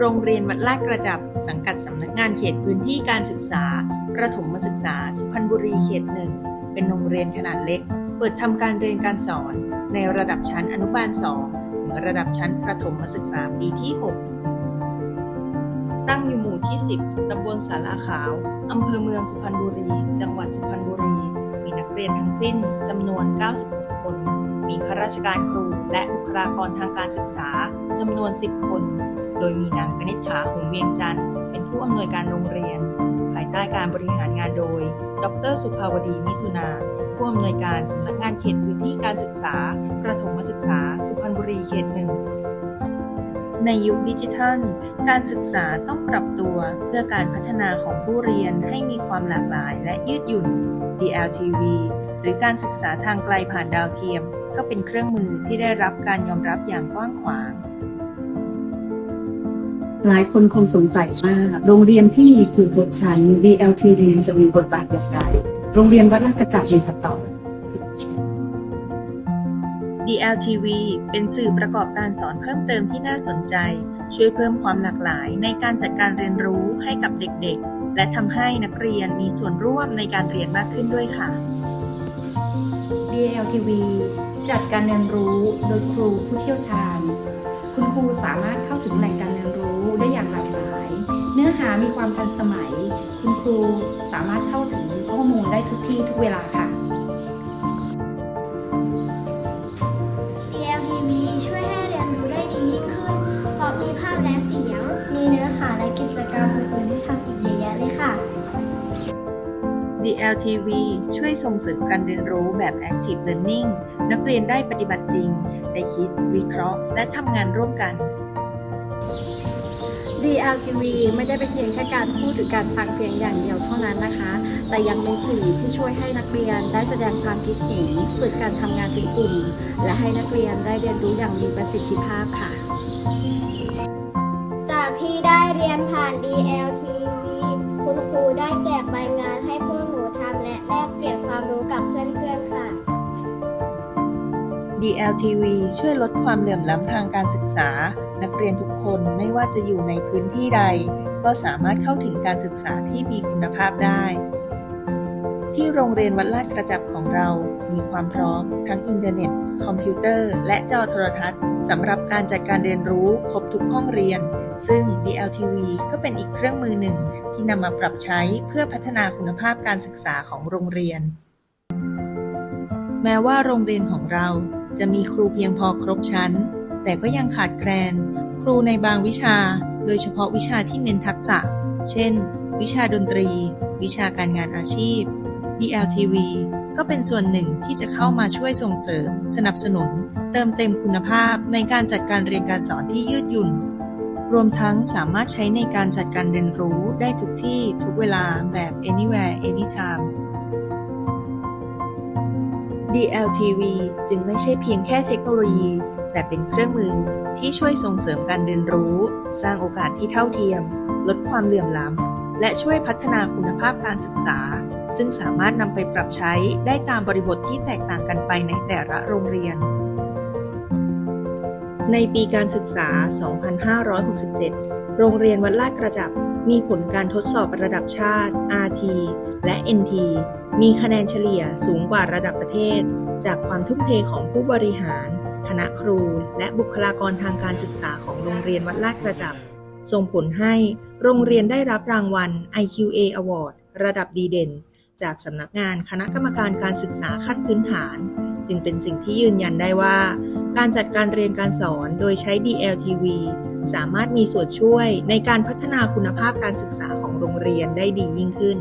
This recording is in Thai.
โรงเรียนวัดลาดกระจับ สังกัดสำนักงานเขตพื้นที่การศึกษา ประถมศึกษา สุพรรณบุรีเขตหนึ่ง เป็นโรงเรียนขนาดเล็ก เปิดทำการเรียนการสอน ในระดับชั้นอนุบาล 2 ถึงระดับชั้นประถมศึกษาปีที่ 6 ตั้งอยู่หมู่ที่ 10 ตำบลสาราขาว อำเภอเมืองสุพรรณบุรี จังหวัดสุพรรณบุรี มีนักเรียนทั้งสิ้นจำนวน 96 คน มีข้าราชการครูและบุคลากรทางการศึกษาจำนวน 10 คน โดยมีนางกนิษฐาหงเวียงจันทร์เป็นผู้อำนวยการโรงเรียน ภายใต้การบริหารงานโดย ดร สุภาวดีมิสุนาผู้อำนวยการสำนักงานเขตพื้นที่การศึกษา ประถมศึกษา สุพรรณบุรีเขตหนึ่ง ในยุคดิจิทัล การศึกษาต้องปรับตัวเพื่อการพัฒนาของผู้เรียนให้มีความหลากหลายและยืดหยุ่น DLTV หรือการศึกษาทางไกลผ่านดาวเทียม ก็เป็นเครื่องมือที่ได้รับการยอมรับอย่างกว้างขวาง หลายคนคงสงสัยว่าโรงเรียนที่มีคือครบชั้น DLTV จะมีบทบาทอย่างไร โรงเรียนวัดลาดกระจับมีคำตอบ DLTV เป็นสื่อประกอบการสอนเพิ่มเติมที่น่าสนใจ ช่วยเพิ่มความหลากหลายในการจัดการเรียนรู้ให้กับเด็กๆ และทำให้นักเรียนมีส่วนร่วมในการเรียนมากขึ้นด้วยค่ะ DLTV จัดการเรียนรู้โดยครูผู้เชี่ยวชาญ คุณครูสามารถเข้าถึงแหล่งการเรียนรู้ มีความทันสมัย คุณครูสามารถเข้าถึงข้อมูลได้ทุกที่ทุกเวลาค่ะ DLTV ช่วยให้เรียนรู้ได้ดียิ่งขึ้นเพราะมีภาพและเสียง มีเนื้อหาและกิจกรรมอื่นๆให้ทำอีกเยอะแยะเลยค่ะ DLTV ช่วยส่งเสริมการเรียนรู้แบบ Active Learning นักเรียนได้ปฏิบัติจริง ได้คิด วิเคราะห์ และทำงานร่วมกัน DLTV ไม่ได้เป็นเพียงแค่การพูดหรือการฟังเพียงอย่างเดียวเท่านั้นนะคะ แต่ยังเป็นสื่อที่ช่วยให้นักเรียนได้แสดงความคิดเห็นฝึกการทำงานเป็นกลุ่ม และให้นักเรียนได้เรียนรู้อย่างมีประสิทธิภาพค่ะ จากที่ได้เรียนผ่าน DLTV คุณครูได้แจกใบงานให้พวกหนูทำและแลกเปลี่ยนความรู้กับเพื่อนๆค่ะ DLTV ช่วยลดความเหลื่อมล้ำทางการศึกษา นักเรียนทุกคนไม่ว่าจะอยู่ในพื้นที่ใด ก็สามารถเข้าถึงการศึกษาที่มีคุณภาพได้ ที่โรงเรียนวัดลาดกระจับของเรา มีความพร้อม ทั้งอินเทอร์เน็ต คอมพิวเตอร์ และจอโทรทัศน์สำหรับการจัดการเรียนรู้ครบทุกห้องเรียน ซึ่ง DLTV ก็เป็นอีกเครื่องมือหนึ่ง ที่นำมาปรับใช้เพื่อพัฒนาคุณภาพการศึกษาของโรงเรียน แม้ว่าโรงเรียนของเราจะมีครูเพียงพอครบชั้น แต่ก็ยังขาดแคลน ครูในบางวิชา โดยเฉพาะวิชาที่เน้นทักษะ เช่น วิชาดนตรี วิชาการงานอาชีพ DLTV ก็เป็นส่วนหนึ่งที่จะเข้ามาช่วยส่งเสริม สนับสนุน เติมเต็มคุณภาพในการจัดการเรียนการสอนที่ยืดหยุ่น รวมทั้งสามารถใช้ในการจัดการเรียนรู้ได้ทุกที่ทุกเวลาแบบ anywhere anytime DLTV จึงไม่ใช่เพียงแค่เทคโนโลยี แต่เป็นเครื่องมือที่ช่วยส่งเสริมการเรียนรู้ สร้างโอกาสที่เท่าเทียม ลดความเหลื่อมล้ำ และช่วยพัฒนาคุณภาพการศึกษา ซึ่งสามารถนำไปปรับใช้ได้ตามบริบทที่แตกต่างกันไปในแต่ละโรงเรียน ในปีการศึกษา 2567 โรงเรียนวัดลาดกระจับ มีผลการทดสอบระดับชาติ RT และ NT มีคะแนนเฉลี่ยสูงกว่าระดับประเทศ จากความทุ่มเทของผู้บริหาร คณะครู และบุคลากรทางการศึกษาของโรงเรียนวัดลาดกระจับ ส่งผลให้โรงเรียนได้รับรางวัล IQA Award ระดับดีเด่น จากสำนักงานคณะกรรมการการศึกษาขั้นพื้นฐาน จึงเป็นสิ่งที่ยืนยันได้ว่า การจัดการเรียนการสอนโดยใช้ DLTV สามารถมีส่วนช่วยในการพัฒนาคุณภาพการศึกษาของโรงเรียนได้ดียิ่งขึ้น